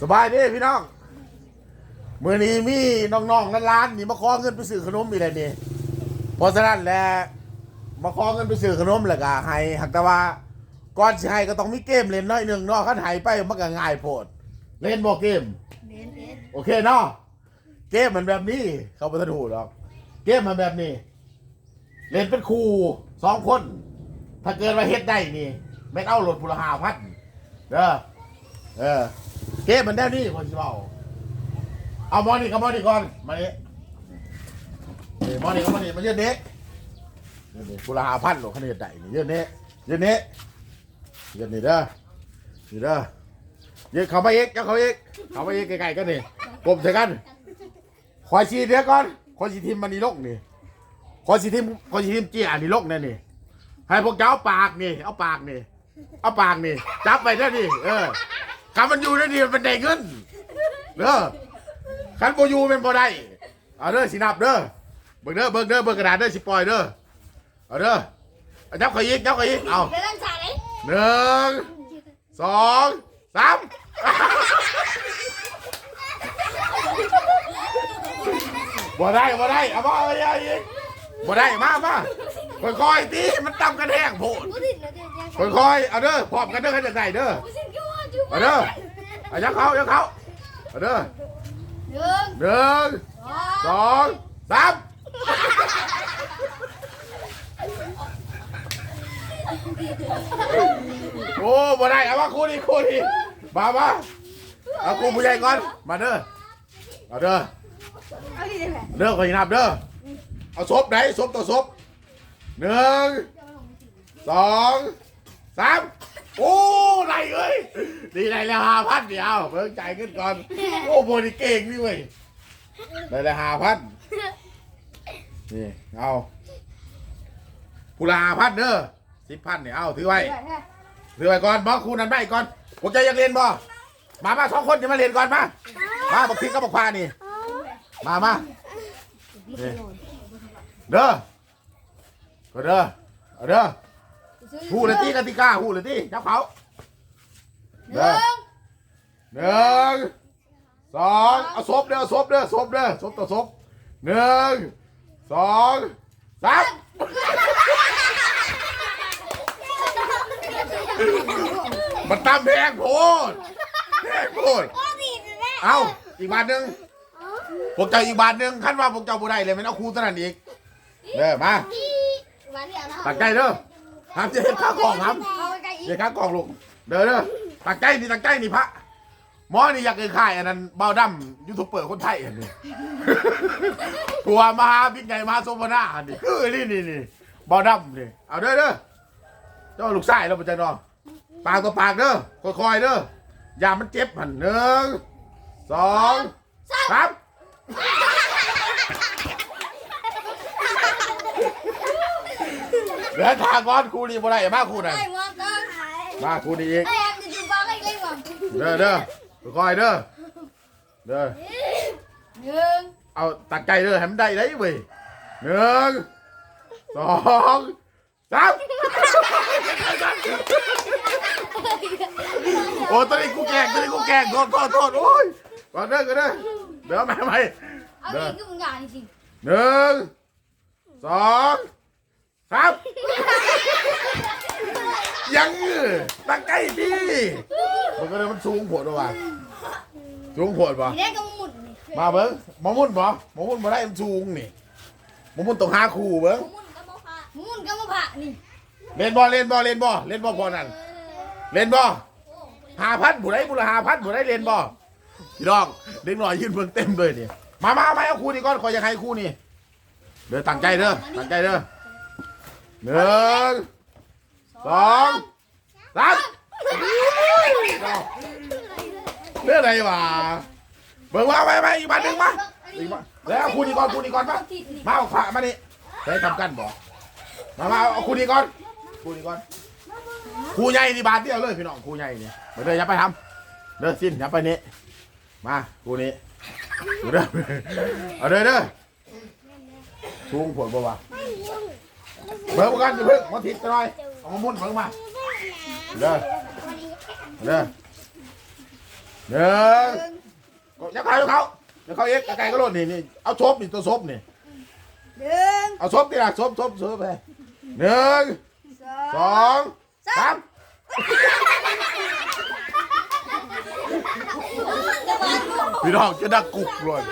สบายดีพี่น้องเมื่อนี้มีน้องๆนั่นร้านนี่มาขอเงินไปซื้อขนมอีกแล้วนี่เพราะฉะนั้นแหละมาขอเงินไปซื้อขนมแล้วก็ให้หักแต่ว่าก่อนสิให้ก็ต้องมีเกมเล่นน้อยหนึ่งเนาะคันใหายไปมันก็ง่ายโพดเล่นบ่เกม เน้นเน้นโอเคเนาะเกมมันแบบนี้ เขาไม่ถูกหรอกเกมมันแบบนี้ เล่นเป็นครูสองคน ถ้าเกิดว่าเฮ็ดได้นี่ไม่เอาหลดพุละหาพันเด้อเออ เกมมันแบบนี้คนสิเว้าเอามอนี่กับมอนี่ก่อน มาเนี่หมอนี่กับมอนี่มาเยอะเด็กนี่พุละหาพันหรอกคะแนนได้นี่เยอะเนี้เยอะเนี้เยอะนี่เด้อนี่เด้อเยอะเขามาเอกเจ้าเขาเอกเขามาเอกไกลๆกันนี่กลมใส่กันคอยชีเดียวก่อนคอยชีทีมมันนี่ลกนี่คอยชีทีมคอยชีทีมเจียนี่ลกนี่นี่ให้พวกเจ้าเอาปากนี่ เอาปากนี่ เอาปากนี่ จับไปได้ดิเออ คำมันอยู่ได้ดิมันได้เงินเด้อคันโบอยูเป็นบ่ได้เอาเด้อสินับเด้อเบิ่งเด้อเบิ่งเด้อเบิ่งกระดาษเด้อสิปล่อยเด้อเอาเด้อเอาจับเขาอีกจับเขาอีกเอาเล่นสาเลยหนึ่งสองสามบ่ได้บ่ได้เอาบ่เอาเอาอีกบ่ได้มามาค่อยๆตีมันต่ำกันแห้งโพดกูติดแล้วเดี๋ยวยังค่อยๆเอาเด้อพร้อมกันเด้อขันจะได้เด้อ กูสิกูว่าจูเอาเด้อเอายักเขายักเขาเอาเด้อหนึ่งหนึ่งสสององสามโอ้บ่ได้เอามาคู่นี้คู่นี้มามาเอาคู่ผู้ใหญ่ก่อน มาเด้อเอาเด้อเอาที่ไหนแหละเด้อคอยนับเด้อ เอาศพไหนศพต่อศพหนึ่งสองสาม โอ้ได้เอ้ยดีได้แล้วหาพันเดียวเพิ่งจ่ายเงินก่อน โอ้โบนี่เก่งนี่เว้ยได้แล้วหาพันนี่ เอาผู้ละหาพันเด้อสิบพันเนี่ยเอาถือไว้ถือไว้ก่อนบอกครูนั้นไปก่อนพวกเจะยังเรียนบ่มามาสองคนจะมาเรียนก่อนมามาบอกทิ้งก็บอกพานี่ มามาเด้อก็เด้อเด้อาเด้อหูเลยตีกติกาหูเลยตีจับเขาหนึ่งหนึ่งสองเอาศพเด้อศพเด้อศพเด้อศพต่อศพหนึ่งสองสามมันตามแพงโพดแพงโพดกูติดแล้วเอาอีกบาทหนึ่งพวกเจ้าอีกบาทหนึ่งขั้นว่าพวกเจ้าบ่ได้เลยมันเอาครูเท่านั้นอีกเด้อมาวันเดียวนะตักใจเด้อ ห้ามจะเห็นข้าวกล่องครับเอาไปไกลอีกเห็นข้าวกล่องลูกเด้อเด้อตักใจนี่ตักใจนี่พระหมอนี่อยากเกินค่ายอันนั้นเบาดำยูทูบเปิดคนไทยอันนี้กลัวมหาบิ๊กใหญ่มหาโซมานาอันนี้คือนี่นี่นี่เบาดำนี่เอาเด้อเด้อเจ้าลูกชายเราเป็นจังเนาะปากต่อปากเด้อค่อยๆเด้ออย่ามันเจ็บหันหนึ่งสองสาม เดินทางก่อนครูนี่บ่ได้มาครูนั่นไอ้หมอนต้องมาครูนี่อีกไอ้แอมจะจูบบ้างไอ้เล่นหมอนเด้อเด้อค่อยๆเด้อเด้อหนึ่งเอาตักใจเด้อให้มันได้ได้เว้ยหนึ่งสองสามโอ้ตอนนี้กูแกล้งตอนนี้กูแกล้งโทษโทษโทษโอ้ยก่อนเด้อก่อนเด้อเดี๋ยวมาใหม่เอาเด้อที่กูมึงด่าจริงหนึ่งสอง สามยังตั้งใจดีมันก็เลยมันสูงโผล่ว่ะสูงโผล่ป่ะทีแรกก็หมุนมาเบิ้งมอมุ่นป่ะมอมุ่นมาได้มันสูงนี่มอมุ่นต้องหาคู่เบิ้งหมุนก็มาผ่าหมุนก็มาผ่านี่เล่นบอลเล่นบอลเล่นบอลเล่นบอลพอนั่นเล่นบอลหาพันผู้ใดผู้ละหาพันผู้ใดเล่นบอลพี่น้องเด็กหน่อยยืนเบิ่งเต็มเลยนี่มามามาเอาคู่นี้ก่อนขออยากให้คู่นี้เด้อตั้งใจเด้อตั้งใจเด้อ หนึ่งสองสามเรื่องอะไรวะเบิ่งว่าไปไปอีกบาทหนึ่งมาอีกบาทแล้วเอาคู่นี้ก่อนคู่นี้ก่อนมามาเอาผ้ามานี่ได้ทำกันบ่มามาเอาคู่นี้ก่อนคู่นี้ก่อนคูใหญ่นี่บาทเดียวเลยพี่น้องคูใหญ่นี่มาเด้อย่าไปทำเด้อสิ้นอย่าไปนี่มาคูนี้ดูเด้อเอาเด้อเด้อชูงผลบ่วะ เบิ่งกันอย่าเพิ่งมาทิศกันหน่อยเอามามุ่นเบิ่งมาเด้อเด้อหนึ่งหนึ่งยังเขายังเขายังเขาเอ็กไก่ก็โลดนี่นี่เอาซบนี่ตัวซบนี่หนึ่งเอาซบนี่ละซบซบซบไปหนึ่งสสององสามพี่น้องจะดักกุกเลย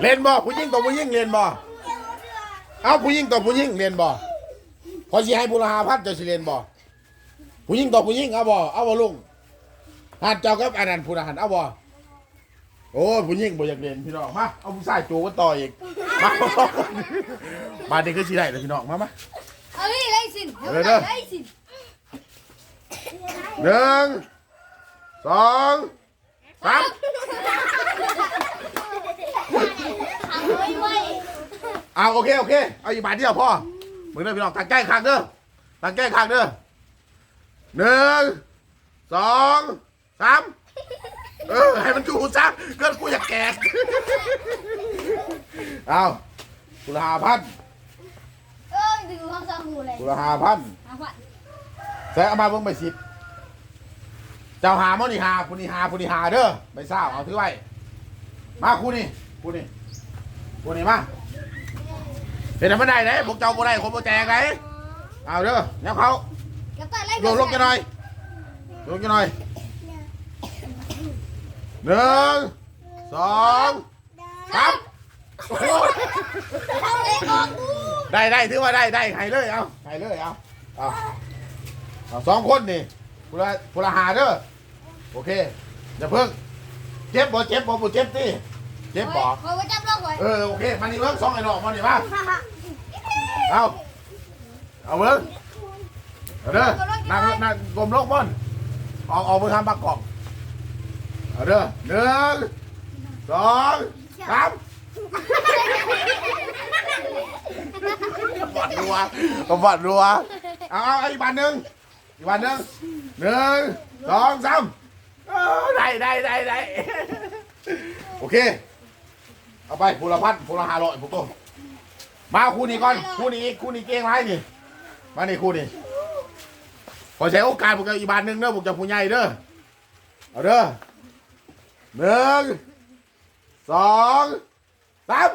เล่นบ่ผู้หญิงต่อผู้หญิงเล่นบ่ เอาผู้หญิงต่อผู้หญิงเล่นบ่พอสิให้บุรหาพัดจะสิเล่นบ่ผู้หญิงต่อผู้หญิงเอาบ่เอาบ่ลุงหันเจ้ากับอันนั้นผู้นั้นหันเอาบ่โอ้ยผู้หญิงบ่อยากเล่นพี่น้องมาเอาผู้ชายจูกันต่ออีกมามาเด็กก็สิได้เลยพี่น้องมามาเอานี่ไล่สินเดี๋ยวเดี๋ยวไล่สินหนึ่งสองสามทำไว้ไว้ เอาโอเคโอเคเอาอีกบาทเดียวพ่อมึงเด้อพี่น้องตั้งใจคักเด้อตั้งใจคักเด้อหนึ่งสองสามเออให้มันจูซะเกินกูอยากแกกเอากุละหาพันเออดึงความสาหูเลยกุละหาพันหาขวัญใส่เอามาเบิ่งไปสิบเจ้าหามั่นี่หาผู้นี้หาผู้นี้หาเด้อไปเศร้าเอาถือไว้มาคู่นี้คู่นี้คู่นี้มา เห็นไหมไม่ได้ไหนพวกเจ้าบ่ได้คนบ่แจกไหนเอาเด้อเนี่ยเขากับตันไล่ลงลงกันหน่อยลงกันหน่อยหนึ่งสองสามโอ้ยเอาเลยออกกูได้ได้ถือว่าได้ได้ให้เลยเอาให้เลยเอาเอาเอาสองคนนี่พุละพุละหาเด้อโอเคอย่าเพิ่งเจ็บบ่เจ็บบ่บ่เจ็บติ เจ็บบ่คอยว่าจับล็อกไว้เออโอเคมานี่เบิ่งสองไอ้ดอกมานี่มาเอาเอาเบิ่งเอาเด้อนั่งนั่งกลมลงบนออกออกมือทำปากกล่องเอาเด้อหนึ่งสองสามบัดรัวบัดรัวเอาเอาเอาอีกบันหนึ่งอีกบันหนึ่งหนึ่งสองสามเออได้ได้ได้ได้โอเค เอาไปพูละพันพูละห้าร้อยพวกตัวมาคู่นี้ก่อนคู่นี้คู่นี้เก่งไรนี่มานี่คู่นี้ขอใช้โอกาสพวกเจ้าอีกบานหนึ่งเด้อพวกจ้าผู้ใหญ่เด้อเอาเด้อหนึ่งสองสาม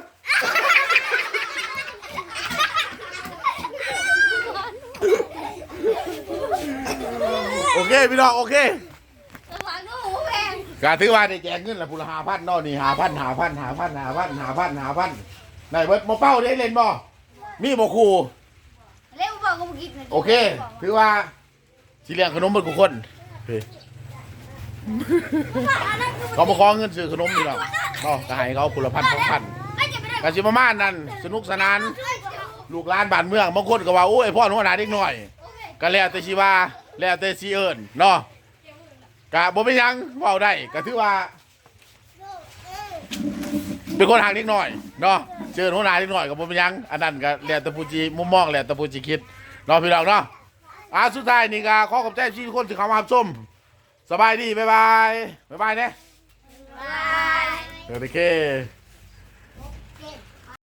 โอเคพี่น้องโอเค สว่างก็หูแพง กาถือว่าได้แจกเงินละพูละหาพันเนาะนี่หาพันหาพันหาพันหาพันหาพันหาพันได้เบิดบ่เป้าได้เล่นบ่มีบ่ครูเร็วบอกกูกินลยโอเค ถือว่าสิเลี้ยงขนมเบิดกูคนเฮ้ยเขามาขอเงินซื้อขนมนี่หรอกเนาะก็ให้เขาคนละพันสองพันไม่จะไปได้กสิประมาณนั้นสนุกสนาน ลูกหลานบ้านเมืองบางคนก็ว่าโอ้ยพ่อหนูหนาเด็กน้อย ก็แล้วแต่ชีว่าแล้วแต่ชีเอิญเนาะ กะบ่เป็นหยังเว้าได้ก็ถือว่า เป็นคนหางเล็กน้อยเนาะเจอหัวหน้าเล็กน้อยกับผมเป็นหยัง อันนั้นก็แล้วแต่ผู้จีมุมมองแล้วแต่ผู้จีคิดเนาะพี่น้องเนาะอ่าสุดท้ายนี่ก็ขอขอบใจที่ทุกคนที่เข้ามารับชมสบายดีบ๊ายบายบ๊ายบายเนี่ยบายโอเค